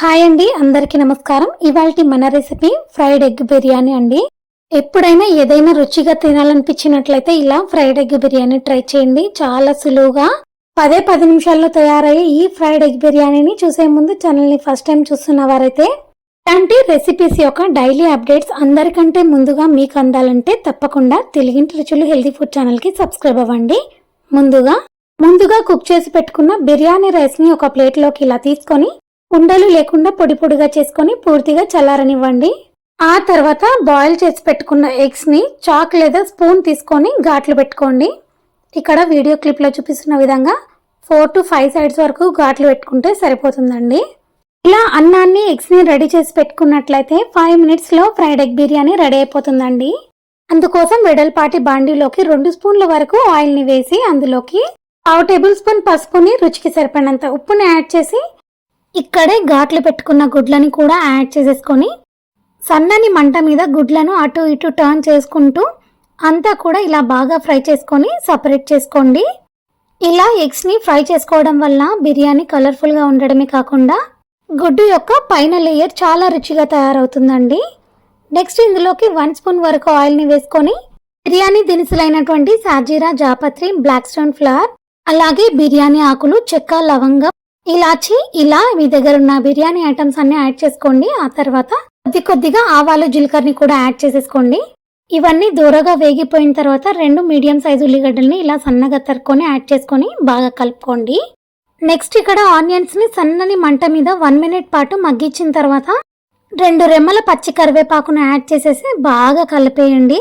Hi అండి అందరికీ నమస్కారం. ఇవాళ మన రెసిపీ ఫ్రైడ్ ఎగ్ బిర్యానీ అండి. ఎప్పుడైనా ఏదైనా రుచిగా తినాలనిపించినట్లయితే ఇలా ఫ్రైడ్ ఎగ్ బిర్యానీ ట్రై చేయండి. చాలా సులువుగా పదే పది నిమిషాల్లో తయారయ్యే ఈ ఫ్రైడ్ ఎగ్ బిర్యానీని చూసే ముందు ఛానల్ని ఫస్ట్ టైం చూస్తున్న వారైతే ఇలాంటి రెసిపీస్ యొక్క డైలీ అప్డేట్స్ అందరికంటే ముందుగా మీకు అందాలంటే తప్పకుండా తెలుగింటి రుచులు హెల్తీ ఫుడ్ ఛానల్కి సబ్స్క్రైబ్ అవ్వండి. ముందుగా ముందుగా కుక్ చేసి పెట్టుకున్న బిర్యానీ రైస్ని ఒక ప్లేట్లోకి ఇలా తీసుకొని ఉండలు లేకుండా పొడి పొడిగా చేసుకొని పూర్తిగా చల్లారనివ్వండి. ఆ తర్వాత బాయిల్ చేసి పెట్టుకున్న ఎగ్స్ని చాక్ లేదా స్పూన్ తీసుకొని ఘాట్లు పెట్టుకోండి. ఇక్కడ వీడియో క్లిప్లో చూపిస్తున్న విధంగా ఫోర్ టు ఫైవ్ సైడ్స్ వరకు ఘాట్లు పెట్టుకుంటే సరిపోతుందండి. ఇలా అన్నాన్ని ఎగ్స్ని రెడీ చేసి పెట్టుకున్నట్లయితే ఫైవ్ మినిట్స్లో ఫ్రైడ్ ఎగ్ బిర్యానీ రెడీ అయిపోతుందండి. అందుకోసం వెడల్పాటి బాండీలోకి రెండు స్పూన్ల వరకు ఆయిల్ని వేసి అందులోకి పావు టేబుల్ స్పూన్ పసుపుని రుచికి సరిపడినంత ఉప్పుని యాడ్ చేసి ఇక్కడే ఘాట్లు పెట్టుకున్న గుడ్లని కూడా యాడ్ చేసేసుకొని సన్నని మంట మీద గుడ్లను అటు ఇటు టర్న్ చేసుకుంటూ అంతా కూడా ఇలా బాగా ఫ్రై చేసుకొని సపరేట్ చేసుకోండి. ఇలా ఎగ్స్ని ఫ్రై చేసుకోవడం వల్ల బిర్యానీ కలర్ఫుల్గా ఉండడమే కాకుండా గుడ్డు యొక్క పైన లేయర్ చాలా రుచిగా తయారవుతుందండి. నెక్స్ట్ ఇందులోకి వన్ స్పూన్ వరకు ఆయిల్ని వేసుకొని బిర్యానీ దినుసులైనటువంటి సాజీరా జాపత్రి బ్లాక్ స్టోన్ ఫ్లవర్ అలాగే బిర్యానీ ఆకులు చెక్క లవంగం ఇలాచి ఇలా మీ దగ్గర ఉన్న బిర్యానీ ఐటమ్స్ అన్ని యాడ్ చేసుకోండి. ఆ తర్వాత కొద్ది కొద్దిగా ఆవాలు జీలకర్రని కూడా యాడ్ చేసేసుకోండి. ఇవన్నీ దూరగా వేగిపోయిన తర్వాత రెండు మీడియం సైజు ఉల్లిగడ్డల్ని ఇలా సన్నగా తరుక్కొని యాడ్ చేసుకొని బాగా కలుపుకోండి. నెక్స్ట్ ఇక్కడ ఆనియన్స్ని సన్నని మంట మీద వన్ మినిట్ పాటు మగ్గించిన తర్వాత రెండు రెమ్మల పచ్చి కరివేపాకును యాడ్ చేసేసి బాగా కలిపేయండి.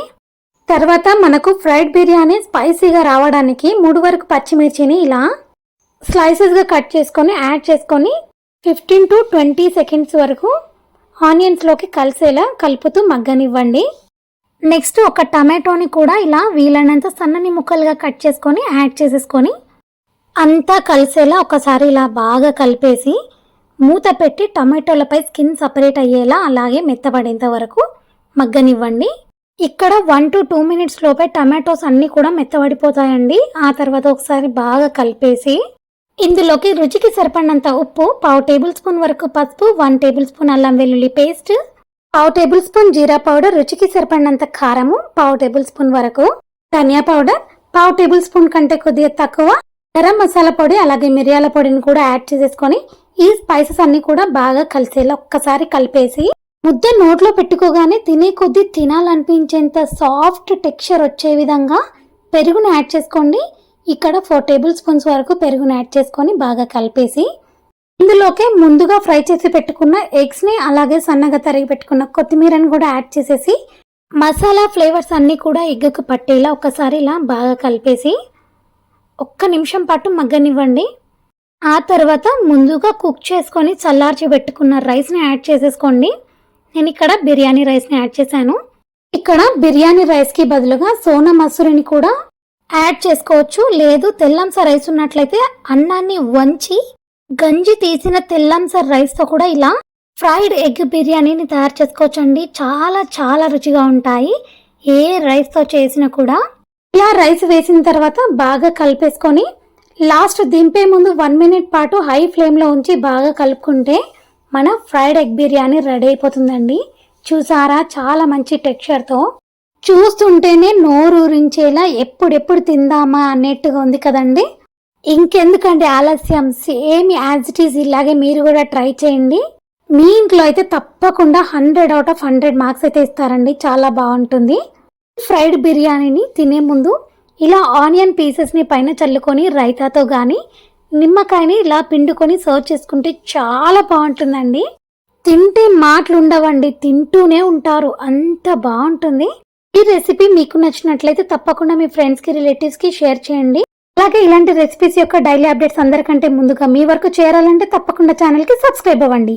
తర్వాత మనకు ఫ్రైడ్ బిర్యానీ స్పైసీగా రావడానికి మూడు వరకు పచ్చిమిర్చిని ఇలా స్లైసెస్గా కట్ చేసుకొని యాడ్ చేసుకొని ఫిఫ్టీన్ టు ట్వంటీ సెకండ్స్ వరకు ఆనియన్స్లోకి కలిసేలా కలుపుతూ మగ్గనివ్వండి. నెక్స్ట్ ఒక టమాటోని కూడా ఇలా వీలైనంత సన్నని ముక్కలుగా కట్ చేసుకొని యాడ్ చేసేసుకొని అంతా కలిసేలా ఒకసారి ఇలా బాగా కలిపేసి మూత పెట్టి టమాటోలపై స్కిన్ సపరేట్ అయ్యేలా అలాగే మెత్తబడేంత వరకు మగ్గనివ్వండి. ఇక్కడ వన్ టు టూ మినిట్స్ లోపే టమాటోస్ అన్నీ కూడా మెత్తబడిపోతాయండి. ఆ తర్వాత ఒకసారి బాగా కలిపేసి ఇందులోకి రుచికి సరిపడినంత ఉప్పు పావు టేబుల్ స్పూన్ వరకు పసుపు వన్ టేబుల్ స్పూన్ అల్లం వెల్లుల్లి పేస్ట్ పావు టేబుల్ స్పూన్ జీరా పౌడర్ రుచికి సరిపడినంత కారము పావు టేబుల్ స్పూన్ వరకు ధనియా పౌడర్ పావు టేబుల్ స్పూన్ కంటే కొద్దిగా తక్కువ గరం మసాలా పొడి అలాగే మిరియాల పొడిని కూడా యాడ్ చేసేసుకొని ఈ స్పైసెస్ అన్ని కూడా బాగా కలిసేలా ఒక్కసారి కలిపేసి ముద్ద నోట్లో పెట్టుకోగానే తినే కొద్దీ తినాలనిపించేంత సాఫ్ట్ టెక్స్చర్ వచ్చే విధంగా పెరుగును యాడ్ చేసుకోండి. ఇక్కడ ఫోర్ టేబుల్ స్పూన్స్ వరకు పెరుగును యాడ్ చేసుకొని బాగా కలిపేసి ఇందులోకే ముందుగా ఫ్రై చేసి పెట్టుకున్న ఎగ్స్ని అలాగే సన్నగా తరిగి పెట్టుకున్న కొత్తిమీరని కూడా యాడ్ చేసేసి మసాలా ఫ్లేవర్స్ అన్నీ కూడా ఎగ్గకు పట్టేలా ఒకసారి ఇలా బాగా కలిపేసి ఒక్క నిమిషం పాటు మగ్గనివ్వండి. ఆ తర్వాత ముందుగా కుక్ చేసుకొని చల్లార్చి పెట్టుకున్న రైస్ని యాడ్ చేసేసుకోండి. నేను ఇక్కడ బిర్యానీ రైస్ని యాడ్ చేశాను. ఇక్కడ బిర్యానీ రైస్కి బదులుగా సోనా మసూరిని కూడా యాడ్ చేసుకోవచ్చు. లేదు తెల్లంస రైస్ ఉన్నట్లయితే అన్నాన్ని వంచి గంజి తీసిన తెల్లంస రైస్తో కూడా ఇలా ఫ్రైడ్ ఎగ్ బిర్యానీని తయారు చేసుకోవచ్చండి. చాలా చాలా రుచిగా ఉంటాయి. ఏ రైస్తో చేసినా కూడా. ఇలా రైస్ వేసిన తర్వాత బాగా కలిపేసుకొని లాస్ట్ దింపే ముందు వన్ మినిట్ పాటు హై ఫ్లేమ్లో ఉంచి బాగా కలుపుకుంటే మన ఫ్రైడ్ ఎగ్ బిర్యానీ రెడీ అయిపోతుందండి. చూసారా? చాలా మంచి టెక్స్చర్తో. చూస్తుంటేనే నోరూరించేలా ఎప్పుడెప్పుడు తిందామా అన్నట్టుగా ఉంది కదండి. ఇంకెందుకండి ఆలస్యం? సేమ్ యాజ్ ఇట్ ఈజ్ ఇలాగే మీరు కూడా ట్రై చేయండి. మీ ఇంట్లో అయితే తప్పకుండా hundred out of hundred marks అయితే ఇస్తారండి. చాలా బాగుంటుంది. ఫ్రైడ్ బిర్యానీని తినే ముందు ఇలా ఆనియన్ పీసెస్ని పైన చల్లుకొని రైతాతో కానీ నిమ్మకాయని ఇలా పిండుకొని సర్వ్ చేసుకుంటే చాలా బాగుంటుందండి. తింటే మాటలు ఉండవండి తింటూనే ఉంటారు. అంత బాగుంటుంది. ఈ రెసిపీ మీకు నచ్చినట్లయితే తప్పకుండా మీ ఫ్రెండ్స్కి రిలేటివ్స్కి షేర్ చేయండి. అలాగే ఇలాంటి రెసిపీస్ యొక్క డైలీ అప్డేట్స్ అందరికంటే ముందుగా మీ వరకు చేరాలంటే తప్పకుండా ఛానల్కి సబ్స్క్రైబ్ అవ్వండి.